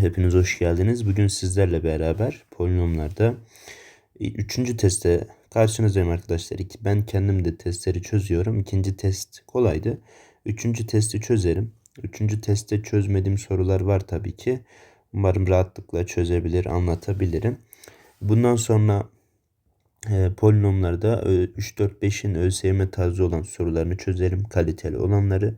Hepiniz hoş geldiniz. Bugün sizlerle beraber polinomlarda e, üçüncü teste karşınızdayım arkadaşlar. Ben kendim de testleri çözüyorum. İkinci test kolaydı. Üçüncü testi çözerim. Üçüncü testte çözmediğim sorular var tabii ki. Umarım rahatlıkla çözebilir, anlatabilirim. Bundan sonra e, polinomlarda 3-4-5'in ÖSYM tarzı olan sorularını çözerim. Kaliteli olanları.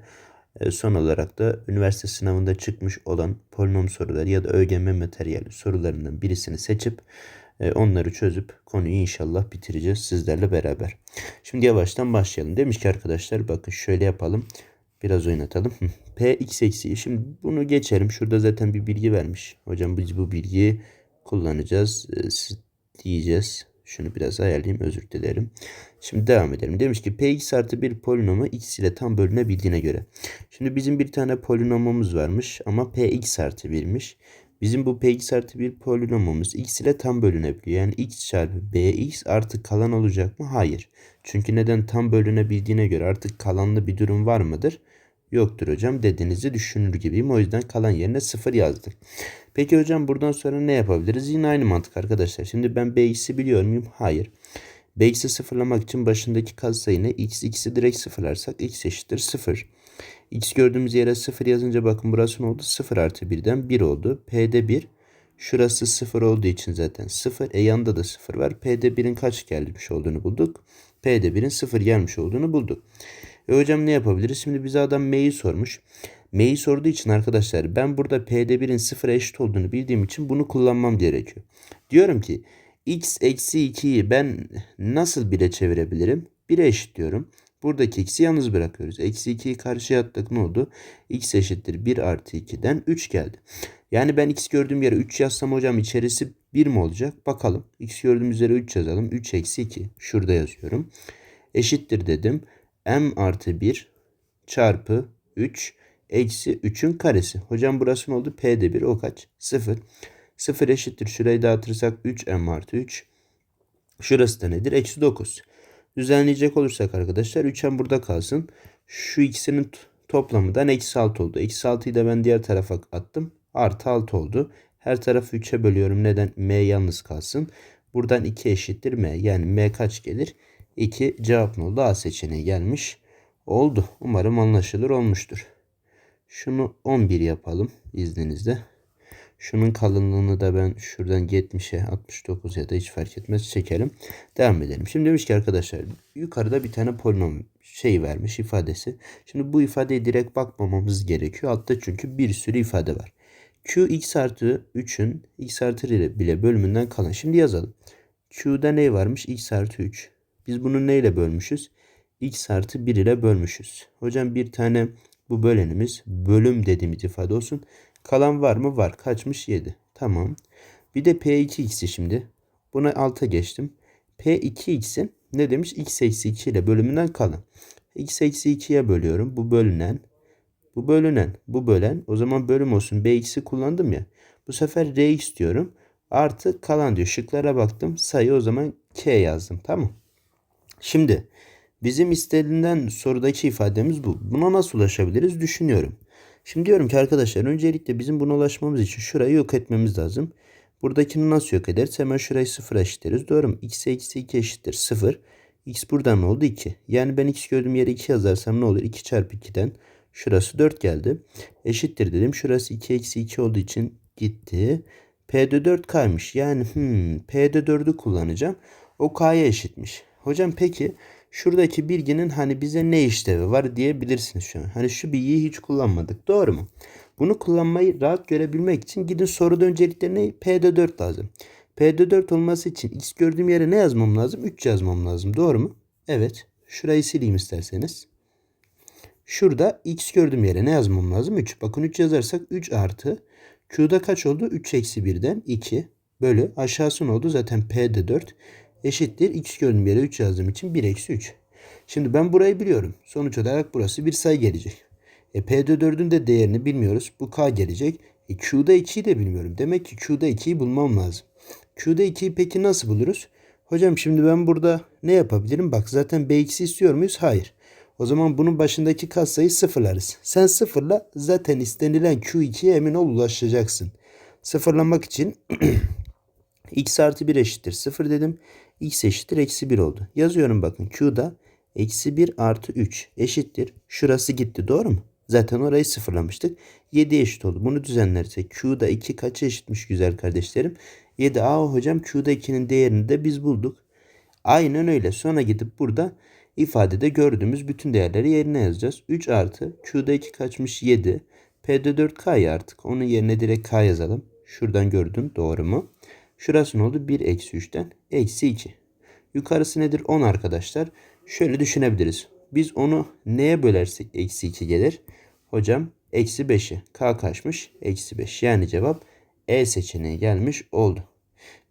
E, son olarak da üniversite sınavında çıkmış olan polinom soruları ya da ÖGM materyali sorularından birisini seçip e, onları çözüp konuyu inşallah bitireceğiz sizlerle beraber. Şimdi yavaştan başlayalım. Demiş ki arkadaşlar bakın şöyle yapalım. Biraz oynatalım. Hı. P x eksi. Şimdi bunu geçelim. Şurada zaten bir bilgi vermiş. Hocam biz bu bilgiyi kullanacağız. E, siz diyeceğiz. Şunu biraz ayarlayayım özür dilerim. Şimdi devam edelim. Demiş ki px artı bir polinomu x ile tam bölünebildiğine göre. Şimdi bizim bir tane polinomumuz varmış ama px artı 1'miş. Bizim bu px artı 1 polinomumuz x ile tam bölünebiliyor. Yani x çarpı bx artı kalan olacak mı? Hayır. Çünkü neden tam bölünebildiğine göre artık kalanlı bir durum var mıdır? Yoktur hocam dediğinizi düşünür gibiyim. O yüzden kalan yerine 0 yazdık. Peki hocam buradan sonra ne yapabiliriz? Yine aynı mantık arkadaşlar. Şimdi ben bx'i biliyor muyum? Hayır. bx'i sıfırlamak için başındaki katsayı ne? x, x'i direkt sıfırlarsak x eşittir 0. x gördüğümüz yere 0 yazınca bakın burası ne oldu? 0 artı 1'den 1 oldu. p'de 1. Şurası 0 olduğu için zaten 0. E yanında da 0 var. P'de 1'in kaç gelmiş olduğunu bulduk. P'de 1'in 0 gelmiş olduğunu bulduk. E hocam ne yapabiliriz? Şimdi bize adam M'yi sormuş. M'yi sorduğu için arkadaşlar ben burada P'de 1'in 0'a eşit olduğunu bildiğim için bunu kullanmam gerekiyor. Diyorum ki x eksi 2'yi ben nasıl 1'e çevirebilirim? 1'e eşit diyorum. Buradaki x'i yalnız bırakıyoruz. Eksi 2'yi karşıya attık ne oldu? x eşittir 1 artı 2'den 3 geldi. Yani ben x gördüğüm yere 3 yazsam hocam içerisi 1 mi olacak? Bakalım. x gördüğümüz yere 3 yazalım. 3 eksi 2. Şurada yazıyorum. Eşittir dedim. M artı 1 çarpı 3 eksi 3'ün karesi. Hocam burası ne oldu? P'de 1 o kaç? 0. 0 eşittir. Şurayı dağıtırsak 3m artı 3. Şurası da nedir? Eksi 9. Düzenleyecek olursak arkadaşlar 3m burada kalsın. Şu ikisinin toplamından eksi 6 oldu. Eksi 6'yı da ben diğer tarafa attım. Artı 6 oldu. Her tarafı 3'e bölüyorum. Neden? m yalnız kalsın. Buradan 2 eşittir m. Yani m kaç gelir? 2 cevap ne oldu? A seçeneği gelmiş. Oldu. Umarım anlaşılır olmuştur. Şunu 11 yapalım izninizle. Şunun kalınlığını da ben şuradan 70'e 69 ya da hiç fark etmez çekelim. Devam edelim. Şimdi demiş ki arkadaşlar yukarıda bir tane polinom şey vermiş ifadesi. Şimdi bu ifadeye direkt bakmamamız gerekiyor. Altta çünkü bir sürü ifade var. Q x artı 3'ün x artı ile bile bölümünden kalan. Şimdi yazalım. Q'da ne varmış? x artı 3. Biz bunu neyle bölmüşüz? x artı 1 ile bölmüşüz. Hocam bir tane bu bölenimiz bölüm dediğimiz ifade olsun. Kalan var mı? Var. Kaçmış? 7. Tamam. Bir de P2x'i şimdi. Buna alta geçtim. P2x'in ne demiş? x eksi 2 ile bölümünden kalan. x eksi 2'ye bölüyorum. Bu bölünen. Bu bölünen. Bu bölen. O zaman bölüm olsun. Bx'i kullandım ya. Bu sefer Rx diyorum. Artı kalan diyor. Şıklara baktım. Sayı o zaman K yazdım. Tamam. Şimdi bizim istenilen sorudaki ifademiz bu. Buna nasıl ulaşabiliriz düşünüyorum. Şimdi diyorum ki arkadaşlar öncelikle bizim buna ulaşmamız için şurayı yok etmemiz lazım. Buradakini nasıl yok ederiz? Hemen şurayı sıfır eşitleriz. Doğru mu? x eksi 2 eşittir 0. x buradan ne oldu? 2. Yani ben x gördüğüm yere 2 yazarsam ne olur? 2 çarpı 2'den şurası 4 geldi. Eşittir dedim. Şurası 2 eksi 2 olduğu için gitti. P'de 4 kaymış. Yani hmm, P'de 4'ü kullanacağım. O K'ya eşitmiş. Hocam peki şuradaki bilginin hani bize ne işlevi var diyebilirsiniz şu an. Hani şu bilgiyi hiç kullanmadık. Doğru mu? Bunu kullanmayı rahat görebilmek için gidin soruda öncelikle ne? P'de 4 lazım. P'de 4 olması için x gördüğüm yere ne yazmam lazım? 3 yazmam lazım. Doğru mu? Evet. Şurayı sileyim isterseniz. Şurada x gördüğüm yere ne yazmam lazım? 3. Bakın 3 yazarsak 3 artı. Q'da kaç oldu? 3 eksi 1'den 2 bölü. Aşağısı ne oldu? Zaten P'de 4 eşittir. X gördüğüm yere 3 yazdığım için 1 eksi 3. Şimdi ben burayı biliyorum. Sonuç olarak burası bir sayı gelecek. E P'de 4'ün de değerini bilmiyoruz. Bu K gelecek. E Q'da 2'yi de bilmiyorum. Demek ki Q'da 2'yi bulmam lazım. Q'da 2'yi peki nasıl buluruz? Hocam şimdi ben burada ne yapabilirim? Bak zaten Bx'i istiyor muyuz? Hayır. O zaman bunun başındaki katsayı sıfırlarız. Sen sıfırla zaten istenilen Q2'ye emin ol ulaşacaksın. Sıfırlamak için x artı 1 eşittir 0 dedim. X eşittir eksi 1 oldu. Yazıyorum bakın q'da eksi 1 artı 3 eşittir. Şurası gitti doğru mu? Zaten orayı sıfırlamıştık. 7 eşit oldu. Bunu düzenlersek q'da 2 kaça eşitmiş güzel kardeşlerim? 7 a hocam q'da 2'nin değerini de biz bulduk. Aynen öyle. Sonra gidip burada ifadede gördüğümüz bütün değerleri yerine yazacağız. 3 artı q'da 2 kaçmış 7. P'de 4 k artık. Onun yerine direkt k yazalım. Şuradan gördün doğru mu? Şurası ne oldu? 1 eksi 3'ten eksi 2. Yukarısı nedir? 10 arkadaşlar. Şöyle düşünebiliriz. Biz onu neye bölersek eksi 2 gelir? Hocam eksi 5'i. K kaçmış? Eksi 5. Yani cevap E seçeneği gelmiş oldu.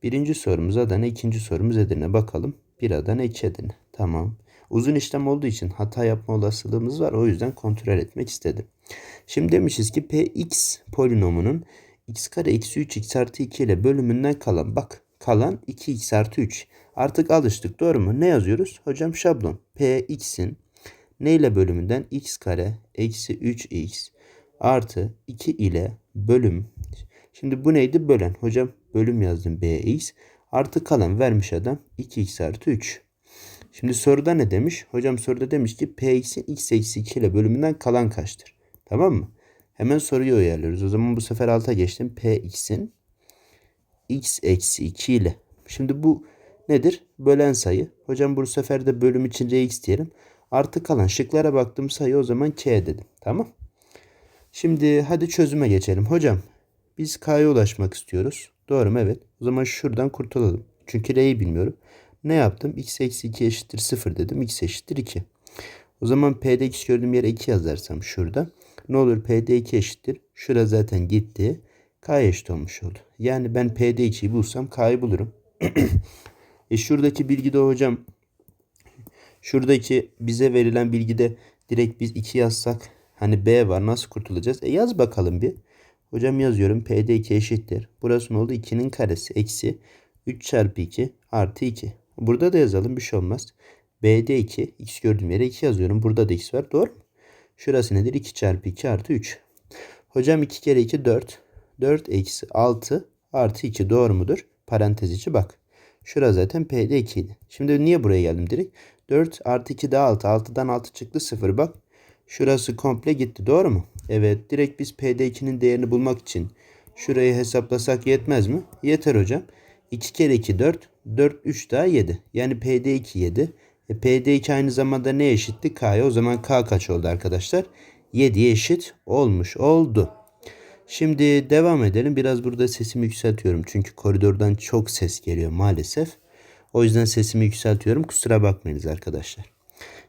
Birinci sorumuz Adana, ikinci sorumuz Edirne. Bakalım. Bir Adana, iki Edirne. Tamam. Uzun işlem olduğu için hata yapma olasılığımız var. O yüzden kontrol etmek istedim. Şimdi demişiz ki px polinomunun x kare eksi 3 x artı 2 ile bölümünden kalan bak kalan 2x artı 3. Artık alıştık doğru mu? Ne yazıyoruz? Hocam şablon. px'in neyle bölümünden x kare eksi 3x artı 2 ile bölüm. Şimdi bu neydi? Bölen. Hocam bölüm yazdım bx. Artı kalan vermiş adam 2x artı 3. Şimdi soruda ne demiş? Hocam soruda demiş ki px'in x eksi 2 ile bölümünden kalan kaçtır? Tamam mı? Hemen soruyu uyarlıyoruz. O zaman bu sefer alta geçtim. px'in x eksi 2 ile. Şimdi bu nedir? Bölen sayı. Hocam bu sefer de bölüm için rx diyelim. Artı kalan şıklara baktım sayı o zaman k dedim. Tamam. Şimdi hadi çözüme geçelim. Hocam biz k'ya ulaşmak istiyoruz. Doğru mu? Evet. O zaman şuradan kurtulalım. Çünkü r'yi bilmiyorum. Ne yaptım? x eksi 2 eşittir 0 dedim. x eşittir 2. O zaman p'de x gördüğüm yere 2 yazarsam şurada. Ne olur p'de 2 eşittir. Şura zaten gitti. k eşit olmuş oldu. Yani ben p'de 2'yi bulsam k'yı bulurum. e şuradaki bilgide hocam şuradaki bize verilen bilgide direkt biz 2 yazsak hani b var nasıl kurtulacağız? E yaz bakalım bir. Hocam yazıyorum p'de 2 eşittir. Burası ne oldu? 2'nin karesi eksi 3 çarpı 2 artı 2. Burada da yazalım bir şey olmaz. B'de 2. X gördüğüm yere 2 yazıyorum. Burada da X var. Doğru mu? Şurası nedir? 2 çarpı 2 artı 3. Hocam 2 kere 2 4. 4 eksi 6 artı 2 doğru mudur? Parantez içi bak. Şura zaten P'de 2 idi. Şimdi niye buraya geldim direkt? 4 artı 2 daha 6. 6'dan 6 çıktı 0 bak. Şurası komple gitti doğru mu? Evet direkt biz P'de 2'nin değerini bulmak için şurayı hesaplasak yetmez mi? Yeter hocam. 2 kere 2 4. 4 3 daha 7. Yani P'de 2 7. E, PD2 aynı zamanda ne eşitti? K'ya. O zaman K kaç oldu arkadaşlar? 7'ye eşit olmuş oldu. Şimdi devam edelim. Biraz burada sesimi yükseltiyorum. Çünkü koridordan çok ses geliyor maalesef. O yüzden sesimi yükseltiyorum. Kusura bakmayınız arkadaşlar.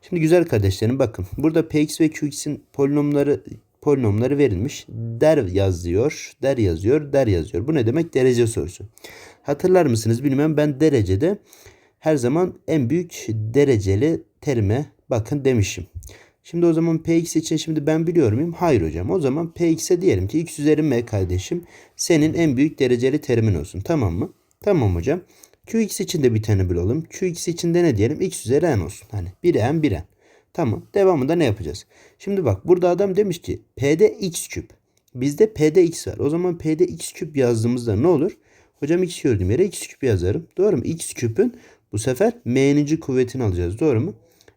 Şimdi güzel kardeşlerim bakın. Burada Px ve Qx'in polinomları polinomları verilmiş. Der yazıyor, der yazıyor, der yazıyor. Bu ne demek? Derece sorusu. Hatırlar mısınız bilmem ben derecede her zaman en büyük dereceli terime bakın demişim. Şimdi o zaman px için şimdi ben biliyor muyum? Hayır hocam. O zaman px'e diyelim ki x üzeri m kardeşim senin en büyük dereceli terimin olsun. Tamam mı? Tamam hocam. qx için de bir tane bulalım. qx için de ne diyelim? x üzeri n olsun. Hani 1n 1n. Tamam. Devamında ne yapacağız? Şimdi bak burada adam demiş ki p'de x küp. Bizde p'de x var. O zaman p'de x küp yazdığımızda ne olur? Hocam x gördüğüm yere x küp yazarım. Doğru mu? x küpün bu sefer m'ninci kuvvetini alacağız. Doğru mu?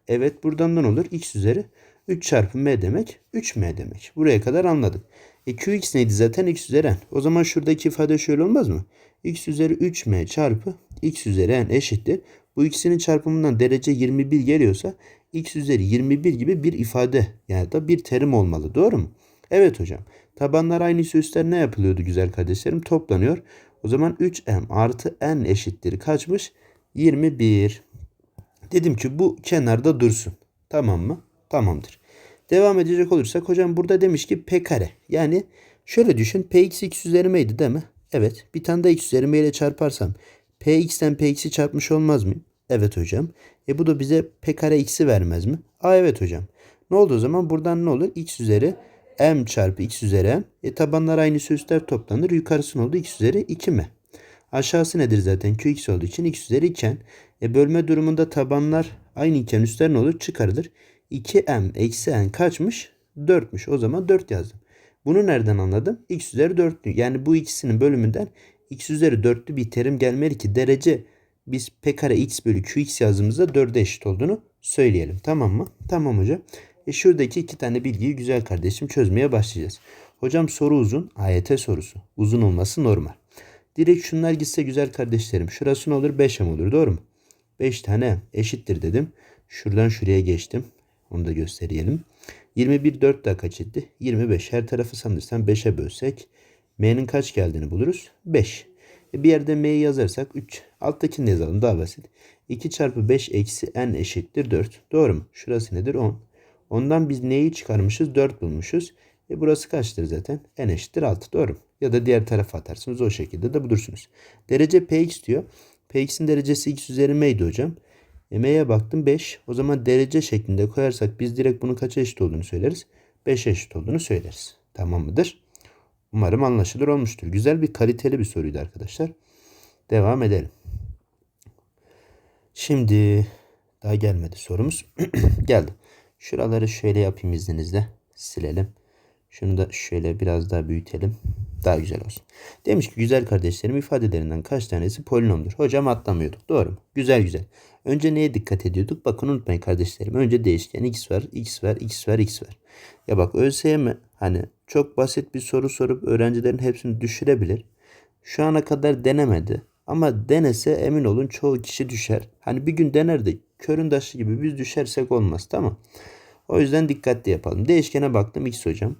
Evet buradan ne olur? x üzeri 3 çarpı m demek 3m demek. Buraya kadar anladık. E qx neydi zaten? x üzeri n. O zaman şuradaki ifade şöyle olmaz mı? x üzeri 3m çarpı x üzeri n eşittir. Bu ikisinin çarpımından derece 21 geliyorsa x üzeri 21 gibi bir ifade yani da bir terim olmalı. Doğru mu? Evet hocam. Tabanlar aynı üstler ne yapılıyordu güzel kardeşlerim? Toplanıyor. O zaman 3m artı n eşittir kaçmış? 21. Dedim ki bu kenarda dursun. Tamam mı? Tamamdır. Devam edecek olursak hocam burada demiş ki p kare. Yani şöyle düşün px x üzeri m'ydi değil mi? Evet. Bir tane de x üzeri m ile çarparsam px'ten px'i çarpmış olmaz mı? Evet hocam. E bu da bize p kare x'i vermez mi? Aa evet hocam. Ne oldu o zaman? Buradan ne olur? x üzeri m çarpı x üzeri m. E tabanlar aynı üstler toplanır. Yukarısı ne oldu? x üzeri 2m. Aşağısı nedir zaten? Qx olduğu için x üzeri iken e bölme durumunda tabanlar aynı iken üstler ne olur? Çıkarılır. 2m eksi n kaçmış? 4'müş. O zaman 4 yazdım. Bunu nereden anladım? x üzeri 4'lü. Yani bu ikisinin bölümünden x üzeri 4'lü bir terim gelmeli ki derece biz p kare x bölü qx yazdığımızda 4'e eşit olduğunu söyleyelim. Tamam mı? Tamam hocam. E şuradaki iki tane bilgiyi güzel kardeşim çözmeye başlayacağız. Hocam soru uzun. AYT sorusu. Uzun olması normal. Direkt şunlar gitse güzel kardeşlerim. Şurası ne olur? 5 m olur. Doğru mu? 5 tane eşittir dedim. Şuradan şuraya geçtim. Onu da gösterelim. 21 4 daha kaç etti? 25. Her tarafı sanırsam 5'e bölsek m'nin kaç geldiğini buluruz. 5. E bir yerde m'yi yazarsak 3. Alttakini de yazalım daha basit. 2 çarpı 5 eksi n eşittir 4. Doğru mu? Şurası nedir? 10. Ondan biz neyi çıkarmışız? 4 bulmuşuz. E burası kaçtır zaten? n eşittir 6. Doğru mu? Ya da diğer tarafa atarsınız. O şekilde de bulursunuz. Derece px diyor. px'in derecesi x üzeri m'ydi hocam. E, m'ye baktım 5. O zaman derece şeklinde koyarsak biz direkt bunun kaça eşit olduğunu söyleriz. 5 eşit olduğunu söyleriz. Tamam mıdır? Umarım anlaşılır olmuştur. Güzel bir kaliteli bir soruydu arkadaşlar. Devam edelim. Şimdi daha gelmedi sorumuz. Geldi. Şuraları şöyle yapayım izninizle. Silelim. Şunu da şöyle biraz daha büyütelim. Daha güzel olsun. Demiş ki güzel kardeşlerim ifadelerinden kaç tanesi polinomdur? Hocam atlamıyorduk. Doğru mu? Güzel güzel. Önce neye dikkat ediyorduk? Bakın unutmayın kardeşlerim. Önce değişken x var, x var, x var, x var. Ya bak ÖSYM hani çok basit bir soru sorup öğrencilerin hepsini düşürebilir. Şu ana kadar denemedi. Ama denese emin olun çoğu kişi düşer. Hani bir gün dener de körün taşı gibi biz düşersek olmaz tamam. O yüzden dikkatli yapalım. Değişkene baktım x hocam.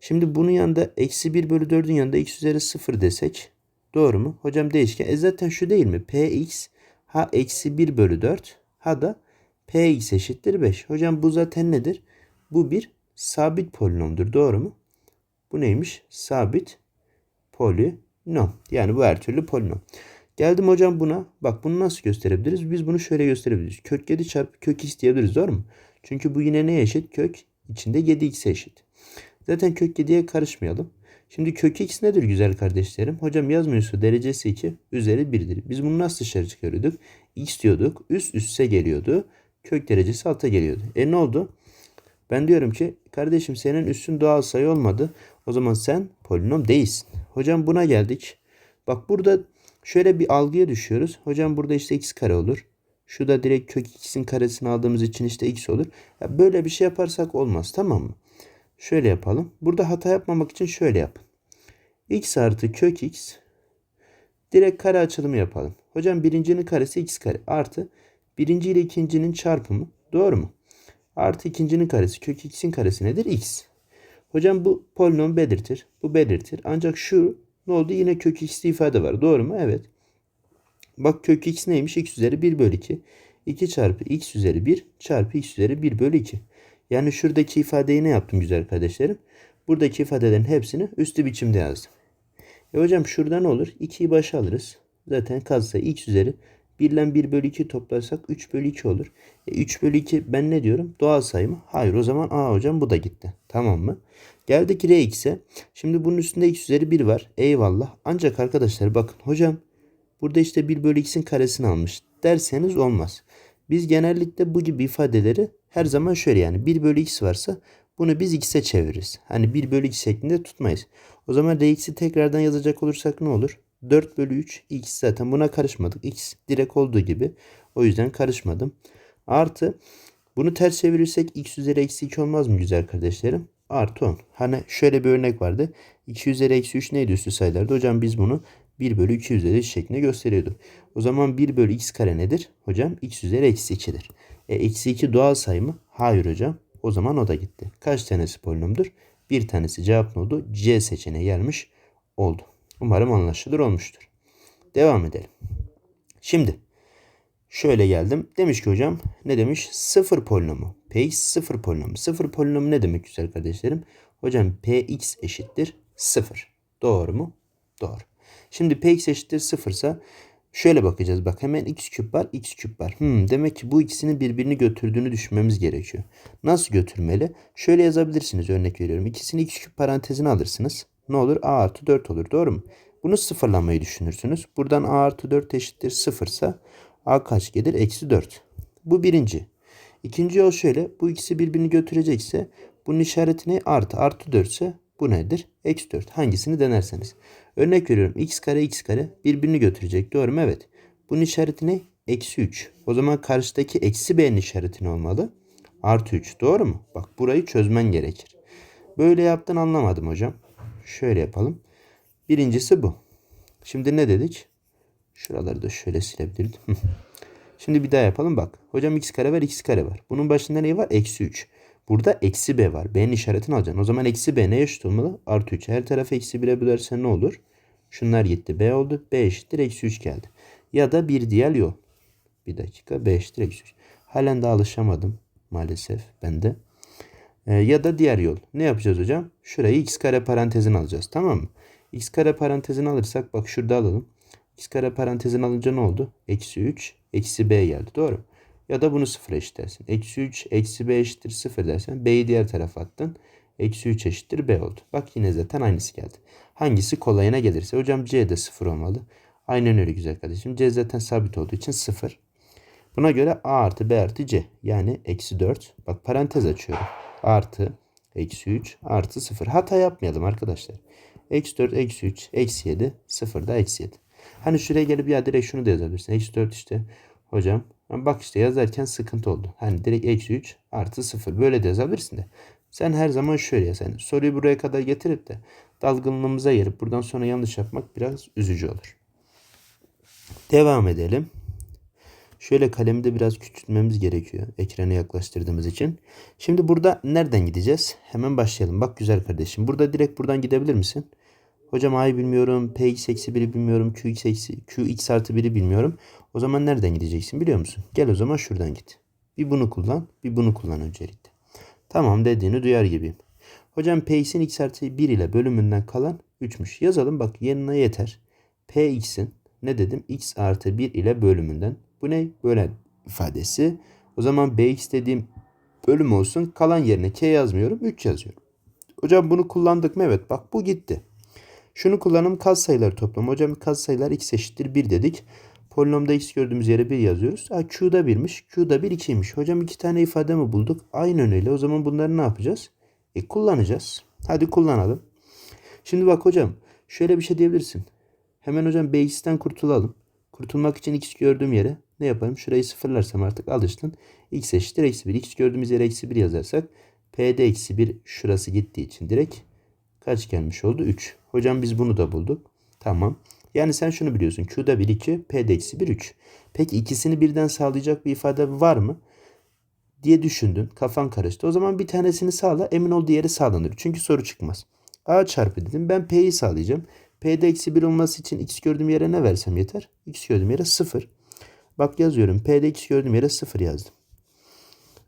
Şimdi bunun yanında eksi 1 bölü 4'ün yanında x üzeri 0 desek. Doğru mu? Hocam değişken. E zaten şu değil mi? px ha eksi 1 bölü 4 ha da px eşittir 5. Hocam bu zaten nedir? Bu bir sabit polinomdur. Doğru mu? Bu neymiş? Sabit polinom. Yani bu her türlü polinom. Geldim hocam buna. Bak bunu nasıl gösterebiliriz? Biz bunu şöyle gösterebiliriz. Kök 7 çarpı kök x diyebiliriz. Doğru mu? Çünkü bu yine neye eşit? Kök içinde 7x eşit. Zaten kök 7'ye karışmayalım. Şimdi kök x nedir güzel kardeşlerim? Hocam yazmıyorsa derecesi 2 üzeri 1'dir. Biz bunu nasıl dışarı çıkarıyorduk? x diyorduk. Üst üste geliyordu. Kök derecesi alta geliyordu. E ne oldu? Ben diyorum ki kardeşim senin üstün doğal sayı olmadı. O zaman sen polinom değilsin. Hocam buna geldik. Bak burada şöyle bir algıya düşüyoruz. Hocam burada işte x kare olur. Şu da direkt kök x'in karesini aldığımız için işte x olur. Ya böyle bir şey yaparsak olmaz tamam mı? Şöyle yapalım. Burada hata yapmamak için şöyle yapın. x artı kök x direkt kare açılımı yapalım. Hocam birincinin karesi x kare artı birinci ile ikincinin çarpımı. Doğru mu? Artı ikincinin karesi kök x'in karesi nedir? x. Hocam bu polinom belirtir. Bu belirtir. Ancak şu ne oldu? Yine kök x'li ifade var. Doğru mu? Evet. Bak kök x neymiş? x üzeri 1 bölü 2. 2 çarpı x üzeri 1 çarpı x üzeri 1 bölü 2. Yani şuradaki ifadeyi ne yaptım güzel kardeşlerim? Buradaki ifadelerin hepsini üstü biçimde yazdım. E hocam şurada ne olur? 2'yi başa alırız. Zaten katsayı x üzeri 1 ile 1 bölü 2 toplarsak 3 bölü 2 olur. E 3 bölü 2 ben ne diyorum? Doğal sayı mı? Hayır o zaman a hocam bu da gitti. Tamam mı? Geldik rx'e. Şimdi bunun üstünde x üzeri 1 var. Eyvallah. Ancak arkadaşlar bakın hocam burada işte 1 bölü x'in karesini almış derseniz olmaz. Biz genellikle bu gibi ifadeleri her zaman şöyle yani 1 bölü x varsa bunu biz x'e çeviririz. Hani 1 bölü x şeklinde tutmayız. O zaman rx'i tekrardan yazacak olursak ne olur? 4 bölü 3 x zaten buna karışmadık. x direkt olduğu gibi. O yüzden karışmadım. Artı bunu ters çevirirsek x üzeri eksi 2 olmaz mı güzel kardeşlerim? Artı 10. Hani şöyle bir örnek vardı. 2 üzeri eksi 3 neydi üstü sayılarda? Hocam biz bunu 1 bölü 2 üzeri şeklinde gösteriyorduk. O zaman 1 bölü x kare nedir? Hocam x üzeri eksi 2'dir. E, eksi 2 doğal sayı mı? Hayır hocam. O zaman o da gitti. Kaç tanesi polinomdur? Bir tanesi cevap ne oldu? C seçeneği gelmiş oldu. Umarım anlaşılır olmuştur. Devam edelim. Şimdi şöyle geldim. Demiş ki hocam ne demiş? Sıfır polinomu. Px sıfır polinomu. Sıfır polinomu ne demek güzel kardeşlerim? Hocam px eşittir sıfır. Doğru mu? Doğru. Şimdi px eşittir sıfırsa şöyle bakacağız. Bak hemen x küp var x küp var. Hmm, demek ki bu ikisini birbirini götürdüğünü düşünmemiz gerekiyor. Nasıl götürmeli? Şöyle yazabilirsiniz örnek veriyorum. İkisini x küp parantezine alırsınız. Ne olur? a artı 4 olur. Doğru mu? Bunu sıfırlamayı düşünürsünüz. Buradan a artı 4 eşittir sıfırsa a kaç gelir? Eksi 4. Bu birinci. İkinci yol şöyle. Bu ikisi birbirini götürecekse bunun işareti ne? Artı. Artı 4 ise Bu nedir? Eksi 4. Hangisini denerseniz. Örnek veriyorum. x kare x kare birbirini götürecek. Doğru mu? Evet. Bunun işareti ne? Eksi 3. O zaman karşıdaki eksi b'nin işareti ne olmalı? Artı 3. Doğru mu? Bak burayı çözmen gerekir. Böyle yaptın anlamadım hocam. Şöyle yapalım. Birincisi bu. Şimdi ne dedik? Şuraları da şöyle silebilirdim. Şimdi bir daha yapalım bak. Hocam x kare var x kare var. Bunun başında ne var? Eksi 3. Burada eksi b var. B'nin işaretini alacaksın. O zaman eksi b ne eşit olmalı? Artı 3. Her tarafı eksi 1'e bölersen ne olur? Şunlar gitti. B oldu. B eşittir eksi 3 geldi. Ya da bir diğer yol. Bir dakika. B eşittir eksi 3. Halen daha alışamadım. Maalesef ben de. Ee, ya da diğer yol. Ne yapacağız hocam? Şurayı x kare parantezine alacağız. Tamam mı? x kare parantezine alırsak bak şurada alalım. x kare parantezine alınca ne oldu? Eksi 3 eksi b geldi. Doğru? Ya da bunu sıfır eşitlersin. Eksi 3 eksi b eşittir sıfır dersen b'yi diğer tarafa attın. Eksi 3 eşittir b oldu. Bak yine zaten aynısı geldi. Hangisi kolayına gelirse. Hocam c de sıfır olmalı. Aynen öyle güzel kardeşim. c zaten sabit olduğu için sıfır. Buna göre a artı b artı c. Yani eksi 4. Bak parantez açıyorum. Artı eksi 3 artı 0. Hata yapmayalım arkadaşlar. Eksi 4 eksi 3 eksi 7 0 da eksi 7. Hani şuraya gelip ya direkt şunu da yazabilirsin. Eksi 4 işte hocam. Bak işte yazarken sıkıntı oldu. Hani direkt eksi 3 artı 0 böyle de yazabilirsin de. Sen her zaman şöyle yaz. Yani soruyu buraya kadar getirip de dalgınlığımıza yerip buradan sonra yanlış yapmak biraz üzücü olur. Devam edelim. Şöyle kalemi de biraz küçültmemiz gerekiyor ekrana yaklaştırdığımız için. Şimdi burada nereden gideceğiz? Hemen başlayalım. Bak güzel kardeşim. Burada direkt buradan gidebilir misin? Hocam a'yı bilmiyorum. px eksi 1'i bilmiyorum. qx eksi qx artı 1'i bilmiyorum. O zaman nereden gideceksin biliyor musun? Gel o zaman şuradan git. Bir bunu kullan. Bir bunu kullan öncelikle. Tamam dediğini duyar gibiyim. Hocam px'in x artı 1 ile bölümünden kalan 3'müş. Yazalım bak yerine yeter. px'in ne dedim? x artı 1 ile bölümünden. Bu ne? Bölen ifadesi. O zaman bx dediğim bölüm olsun. Kalan yerine k yazmıyorum. 3 yazıyorum. Hocam bunu kullandık mı? Evet bak bu gitti. Şunu kullanım katsayıları toplamı. Hocam katsayılar x eşittir 1 dedik. Polinomda x gördüğümüz yere 1 yazıyoruz. Ha, Q'da 1'miş. Q'da 1 2'ymiş. Hocam iki tane ifade mi bulduk? Aynen öyle. O zaman bunları ne yapacağız? E kullanacağız. Hadi kullanalım. Şimdi bak hocam. Şöyle bir şey diyebilirsin. Hemen hocam bx'ten kurtulalım. Kurtulmak için x gördüğüm yere ne yapalım? Şurayı sıfırlarsam artık alıştın. x eşittir eksi 1. x gördüğümüz yere eksi 1 yazarsak p'de eksi 1 şurası gittiği için direkt kaç gelmiş oldu? 3. Hocam biz bunu da bulduk. Tamam. Yani sen şunu biliyorsun. Q'da 1 2, P'de eksi 1 3. Peki ikisini birden sağlayacak bir ifade var mı? diye düşündün. Kafan karıştı. O zaman bir tanesini sağla. Emin ol diğeri sağlanır. Çünkü soru çıkmaz. A çarpı dedim. Ben P'yi sağlayacağım. P'de eksi 1 olması için x gördüğüm yere ne versem yeter? x gördüğüm yere 0. Bak yazıyorum. P'de x gördüğüm yere 0 yazdım.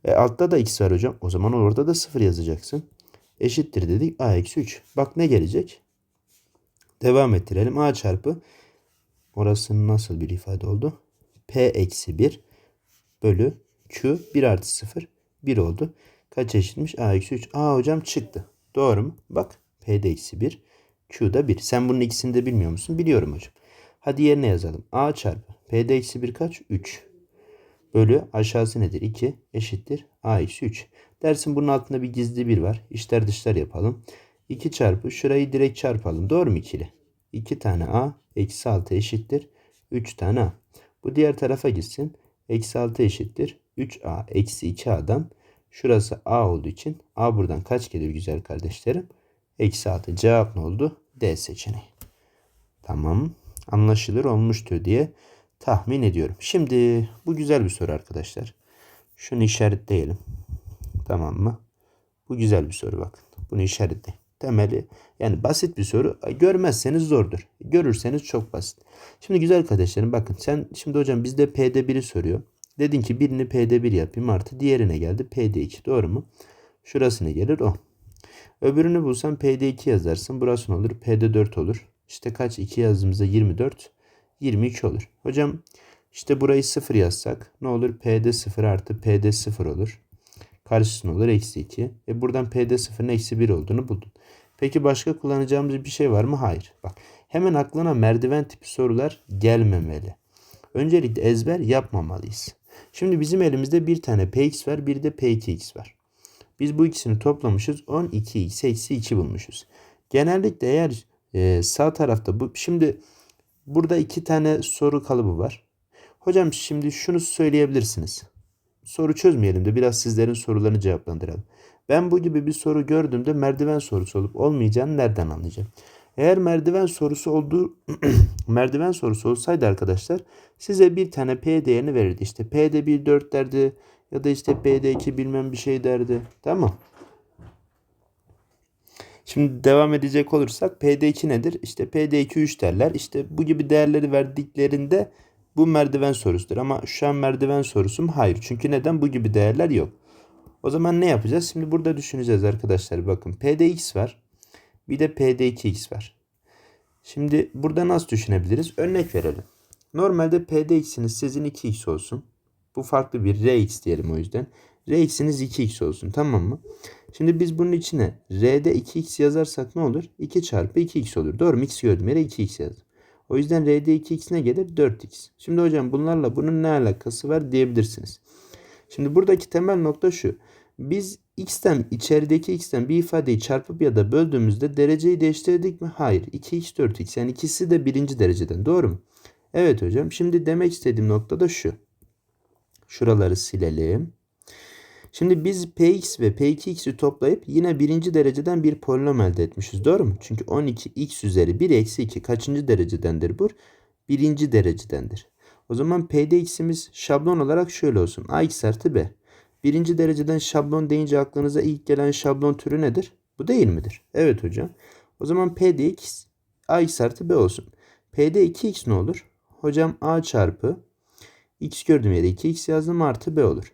E altta da x var hocam. O zaman orada da 0 yazacaksın. Eşittir dedik. A eksi 3. Bak ne gelecek? Devam ettirelim. A çarpı orası nasıl bir ifade oldu? P eksi 1 bölü Q 1 artı 0 1 oldu. Kaç eşitmiş? A eksi 3. A hocam çıktı. Doğru mu? Bak P'de eksi 1 Q'da 1. Sen bunun ikisini de bilmiyor musun? Biliyorum hocam. Hadi yerine yazalım. A çarpı P'de eksi 1 kaç? 3. Bölü aşağısı nedir? 2 eşittir. A eksi 3. Dersin bunun altında bir gizli 1 var. İşler dışlar yapalım. 2 çarpı şurayı direkt çarpalım. Doğru mu ikili? 2 tane a eksi 6 eşittir. 3 tane a. Bu diğer tarafa gitsin. Eksi 6 eşittir. 3a eksi 2a'dan şurası a olduğu için a buradan kaç gelir güzel kardeşlerim? Eksi 6 cevap ne oldu? D seçeneği. Tamam anlaşılır olmuştur diye tahmin ediyorum. Şimdi bu güzel bir soru arkadaşlar. Şunu işaretleyelim. Tamam mı? Bu güzel bir soru bakın. Bunu işaretleyin temeli yani basit bir soru. Görmezseniz zordur. Görürseniz çok basit. Şimdi güzel kardeşlerim bakın sen şimdi hocam bizde P'de 1'i soruyor. Dedin ki birini P'de 1 yapayım artı diğerine geldi P'de 2 doğru mu? Şurası ne gelir o. Öbürünü bulsan P'de 2 yazarsın. Burası ne olur? P'de 4 olur. İşte kaç 2 yazdığımızda 24 23 olur. Hocam işte burayı 0 yazsak ne olur? P'de 0 artı P'de 0 olur. Karşısı ne olur? Eksi 2. E buradan P'de 0'ın eksi 1 olduğunu buldun. Peki başka kullanacağımız bir şey var mı? Hayır. Bak hemen aklına merdiven tipi sorular gelmemeli. Öncelikle ezber yapmamalıyız. Şimdi bizim elimizde bir tane px var bir de p2x var. Biz bu ikisini toplamışız 12x eksi 2 bulmuşuz. Genellikle eğer e, sağ tarafta bu şimdi burada iki tane soru kalıbı var. Hocam şimdi şunu söyleyebilirsiniz. Soru çözmeyelim de biraz sizlerin sorularını cevaplandıralım. Ben bu gibi bir soru gördüğümde merdiven sorusu olup olmayacağını nereden anlayacağım? Eğer merdiven sorusu olduğu merdiven sorusu olsaydı arkadaşlar size bir tane P değerini verirdi. İşte P'de 1 4 derdi ya da işte P'de 2 bilmem bir şey derdi. Tamam. Şimdi devam edecek olursak PD2 nedir? İşte PD2 3 derler. İşte bu gibi değerleri verdiklerinde bu merdiven sorusudur. Ama şu an merdiven sorusu mu? Hayır. Çünkü neden? Bu gibi değerler yok. O zaman ne yapacağız? Şimdi burada düşüneceğiz arkadaşlar. Bakın PDX var. Bir de PD2X var. Şimdi burada nasıl düşünebiliriz? Örnek verelim. Normalde PDX'iniz sizin 2X olsun. Bu farklı bir RX diyelim o yüzden. RX'iniz 2X olsun tamam mı? Şimdi biz bunun içine R'de 2X yazarsak ne olur? 2 çarpı 2X olur. Doğru mu? X gördüm yere 2X yazdım. O yüzden R'de 2X ne gelir? 4X. Şimdi hocam bunlarla bunun ne alakası var diyebilirsiniz. Şimdi buradaki temel nokta şu. Biz x'ten içerideki x'ten bir ifadeyi çarpıp ya da böldüğümüzde dereceyi değiştirdik mi? Hayır. 2x 4x yani ikisi de birinci dereceden. Doğru mu? Evet hocam. Şimdi demek istediğim nokta da şu. Şuraları silelim. Şimdi biz px ve p2x'i toplayıp yine birinci dereceden bir polinom elde etmişiz. Doğru mu? Çünkü 12x üzeri 1 eksi 2 kaçıncı derecedendir bu? Birinci derecedendir. O zaman p'de x'imiz şablon olarak şöyle olsun. ax artı b. Birinci dereceden şablon deyince aklınıza ilk gelen şablon türü nedir? Bu değil midir? Evet hocam. O zaman p'de x ax artı b olsun. P'de 2x ne olur? Hocam a çarpı x gördüğüm yere 2x yazdım artı b olur.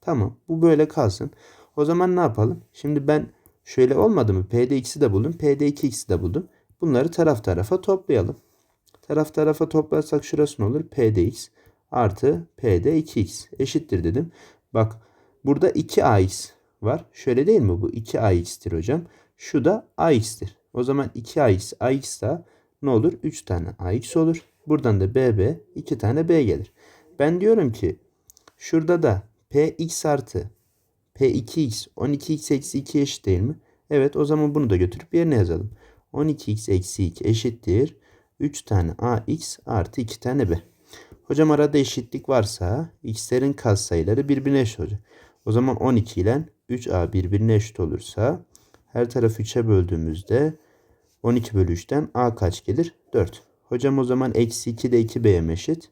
Tamam bu böyle kalsın. O zaman ne yapalım? Şimdi ben şöyle olmadı mı? P'de x'i de buldum. P'de 2x'i de buldum. Bunları taraf tarafa toplayalım. Taraf tarafa toplarsak şurası ne olur? P'de x artı P'de 2x eşittir dedim. Bak burada 2ax var. Şöyle değil mi? Bu 2ax'tir hocam. Şu da ax'tir. O zaman 2ax ax da ne olur? 3 tane ax olur. Buradan da bb 2 tane b gelir. Ben diyorum ki şurada da px artı p2x 12x eksi 2 eşit değil mi? Evet o zaman bunu da götürüp yerine yazalım. 12x eksi 2 eşittir. 3 tane ax artı 2 tane b. Hocam arada eşitlik varsa x'lerin katsayıları birbirine eşit olacak. O zaman 12 ile 3a birbirine eşit olursa her tarafı 3'e böldüğümüzde 12 bölü 3'ten a kaç gelir? 4. Hocam o zaman eksi 2 de 2b'ye eşit.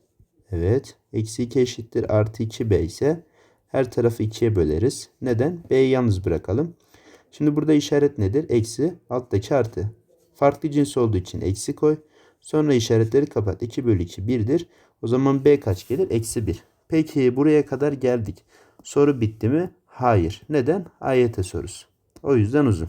Evet. Eksi 2 eşittir artı 2b ise her tarafı 2'ye böleriz. Neden? B'yi yalnız bırakalım. Şimdi burada işaret nedir? Eksi alttaki artı. Farklı cins olduğu için eksi koy. Sonra işaretleri kapat. 2 bölü 2 1'dir. O zaman B kaç gelir? Eksi 1. Peki buraya kadar geldik. Soru bitti mi? Hayır. Neden? AYT sorusu. O yüzden uzun.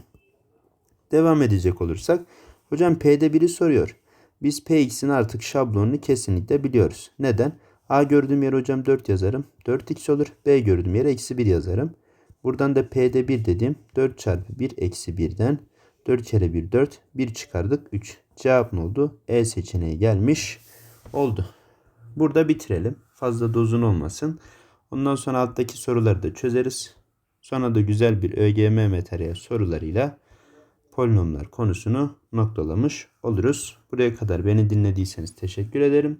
Devam edecek olursak. Hocam P'de biri soruyor. Biz Px'in artık şablonunu kesinlikle biliyoruz. Neden? A gördüğüm yere hocam 4 yazarım. 4x olur. B gördüğüm yere eksi 1 yazarım. Buradan da P'de 1 dedim. 4 çarpı 1 eksi 1'den 4 kere 1 4. 1 çıkardık 3. Cevap ne oldu? E seçeneği gelmiş oldu. Burada bitirelim. Fazla dozun olmasın. Ondan sonra alttaki soruları da çözeriz. Sonra da güzel bir ÖGM materyal sorularıyla polinomlar konusunu noktalamış oluruz. Buraya kadar beni dinlediyseniz teşekkür ederim.